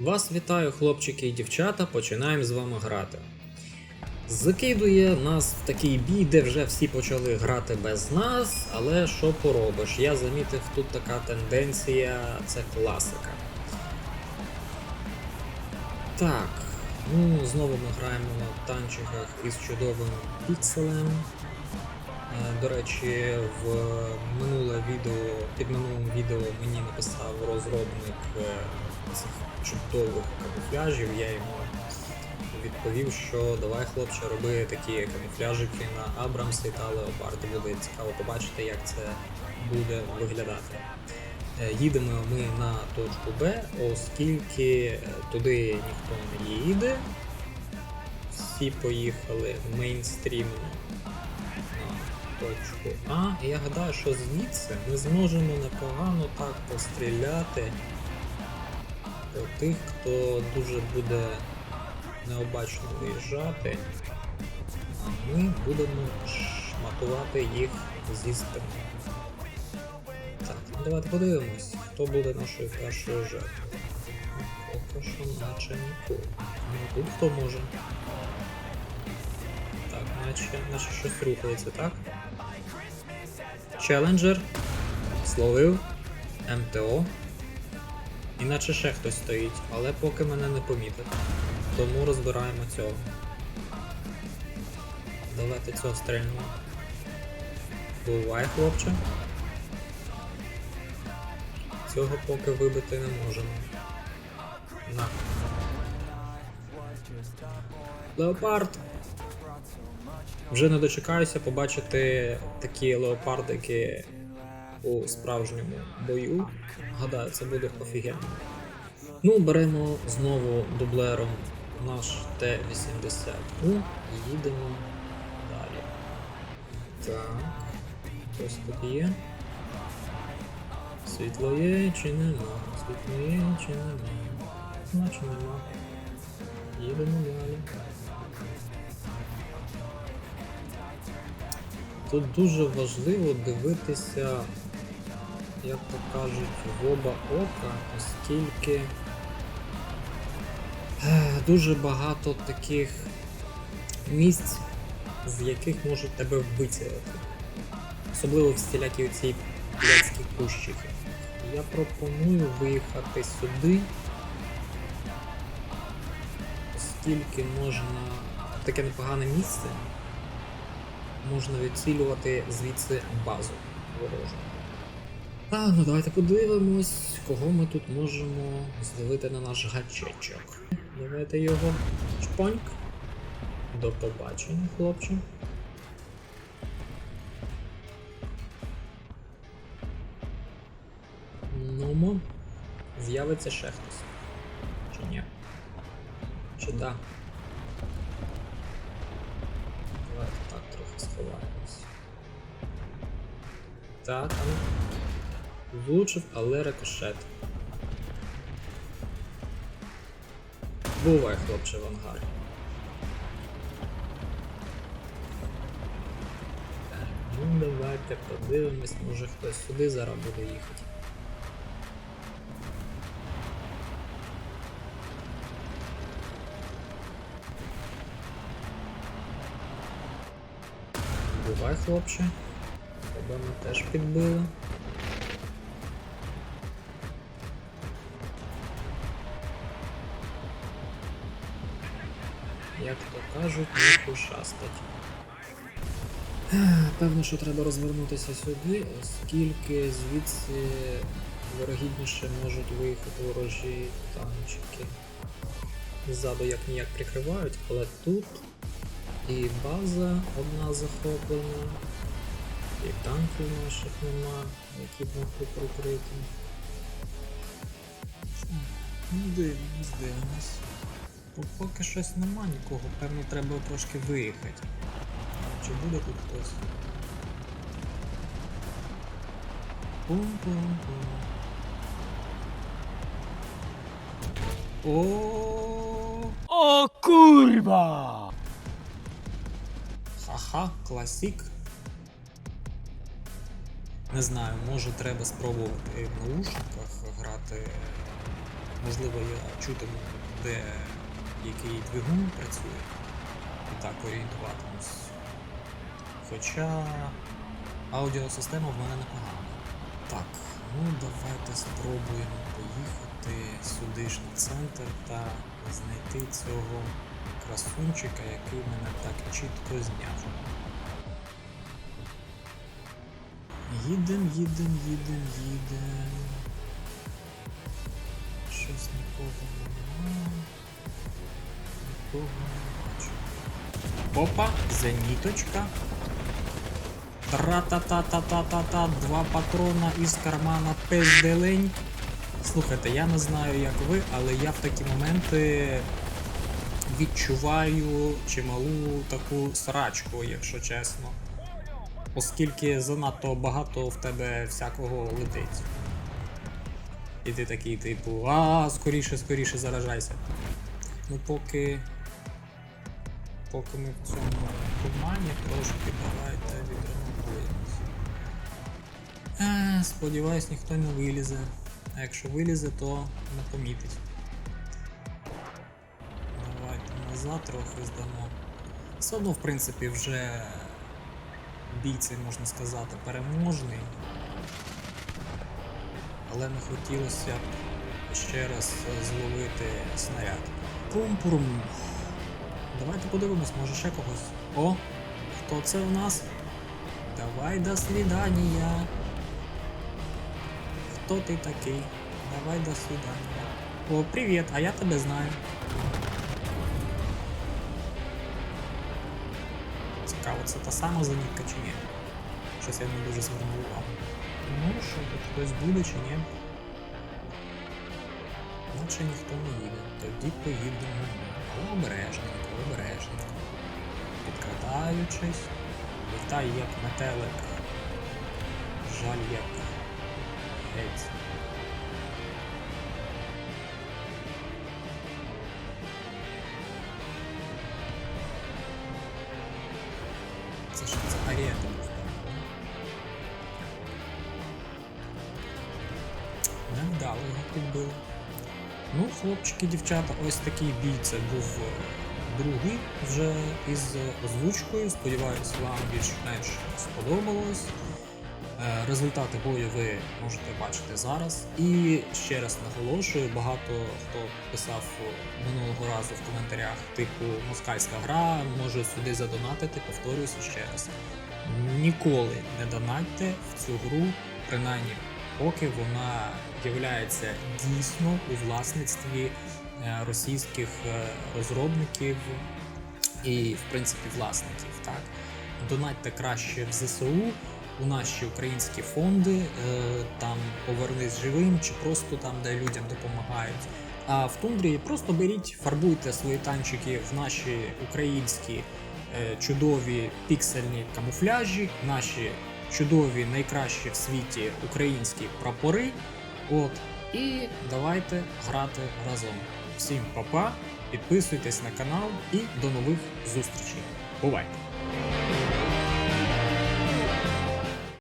Вас вітаю, хлопчики і дівчата, починаємо з вами грати. Закидує нас в такий бій, де вже всі почали грати без нас, але що поробиш? Я замітив тут така тенденція, це класика. Так, ну знову ми граємо на танчиках із чудовим пікселем. Е, До речі, в минуле відео, під минулим відео мені написав розробник е, цих чудових камуфляжів. Я йому відповів, що давай, хлопче, роби такі камуфляжики на Абрамси та Леопард. Буде цікаво побачити, як це буде виглядати. Е, Їдемо ми на точку Б, оскільки е, туди ніхто не їде. Всі поїхали мейнстрімно на точку А. Я гадаю, що звідси ми зможемо непогано так постріляти по тих, хто дуже буде необачно виїжджати, а ми будемо шматувати їх зі спини. Так, ну давайте подивимось, хто буде нашою першою жертвою. Поки що наче нікого. Ну тут хто може? Так, наче, наче щось рухається, так? Челенджер. Словив. МТО. Іначе ще хтось стоїть, але поки мене не помітив. Тому розбираємо цього. Давайте цього стрельнемо. Бувай, хлопче. Цього поки вибити не можемо. На. Леопард! Вже не дочекаюся побачити такі леопардики у справжньому бою. Гадаю, це буде офігенно. Ну, беремо знову дублером наш Т-80 і їдемо далі. Так. Хтось тут є. Світло є чи нема? Світло є чи нема? Наче нема. Їдемо далі. Тут дуже важливо дивитися, як то кажуть, в оба ока, оскільки е, дуже багато таких місць, з яких можуть тебе вицілити. Особливо всілякі оці блядські кущики. Я пропоную виїхати сюди, оскільки можна таке непогане місце можна відцілювати звідси базу ворожу. А, ну давайте подивимось, кого ми тут можемо зловити на наш гачечок. Давайте його чпоньк. До побачення, хлопче. Ну, з'явиться ще хтось. Чи ні? Чи да? Давайте так трохи сховаємось. Так, а ну. Влучив, але рикошет. Бувай, хлопче, в ангарі. Так, ну давайте подивимось, може хтось сюди зараз буде їхати. Бувай, хлопче. Тебе ми теж підбили. Як то кажуть, не пощастить. Певно, що треба розвернутися сюди, оскільки звідси вирогідніше можуть виїхати ворожі танчики. Ззаду як ніяк прикривають, але тут і база одна захоплена, і танків наших нема, які б могли прикрити. Ну, дивимось, дивимось. Тут поки щось нема нікого, певно треба трошки виїхати. Чи буде тут хтось? Пум-пум-пум. О, O kurwa! Ха-ха, класік. Не знаю, може треба спробувати в наушниках грати можливо, я чутиму, де який двигун працює. І так орієнтуватимусь. Хоча аудіосистема в мене непогана. Так, ну давайте спробуємо поїхати сюди ж на центр та знайти цього красунчика, який мене так чітко зняв. Їдем, їдем, їдем, їдем. Щось нікого нема. Опа, зеніточка. Тра-та-та-та-та-та-та, два патрона із кармана пизделень. Слухайте, я не знаю, як ви, але я в такі моменти відчуваю чималу таку срачку, якщо чесно. Оскільки занадто багато в тебе всякого летить. І ти такий, типу, а, скоріше, скоріше заражайся. Ну поки. Поки ми в цьому тумані трошки давайте відремонтуємось. Е, сподіваюсь, ніхто не вилізе. А якщо вилізе, то не помітить. Давайте назад трохи здамо. Все одно, в принципі, вже бій цей, можна сказати, переможний. Але не хотілося б ще раз зловити снаряд. Пум-пурум. Давайте подивимось, може ще когось. О! Хто це у нас? Давай до свидания. Хто ти такий? Давай до свидания. О, привіт, а я тебе знаю. Цікаво, це та сама зенітка чи ні? Щось я не дуже звернув увагу. Ну, що тут хтось буде чи ні? Наче ніхто не їде. Тоді поїдемо. Обережненько, обережненько. Підкрадаючись. Літай як метелик. Жаль як геть. Це що це арета був, так? Невдало його підбили. Ну, хлопчики, дівчата, ось такий бій це був е, другий вже із озвучкою. Сподіваюсь, вам більш-менш сподобалось. Е, Результати бою ви можете бачити зараз. І ще раз наголошую, багато хто писав минулого разу в коментарях, типу москальська гра, може сюди задонатити, повторююся ще раз. Ніколи не донатьте в цю гру, принаймні поки вона є дійсно у власництві е, російських е, розробників і, в принципі, власників. Так? Донатьте краще в ЗСУ, у наші українські фонди, е, там повернись живим, чи просто там, де людям допомагають. А в тундрі просто беріть, фарбуйте свої танчики в наші українські чудові піксельні камуфляжі, наші чудові, найкращі в світі українські прапори. От. І давайте грати разом. Всім па-па, підписуйтесь на канал і до нових зустрічей. Бувайте!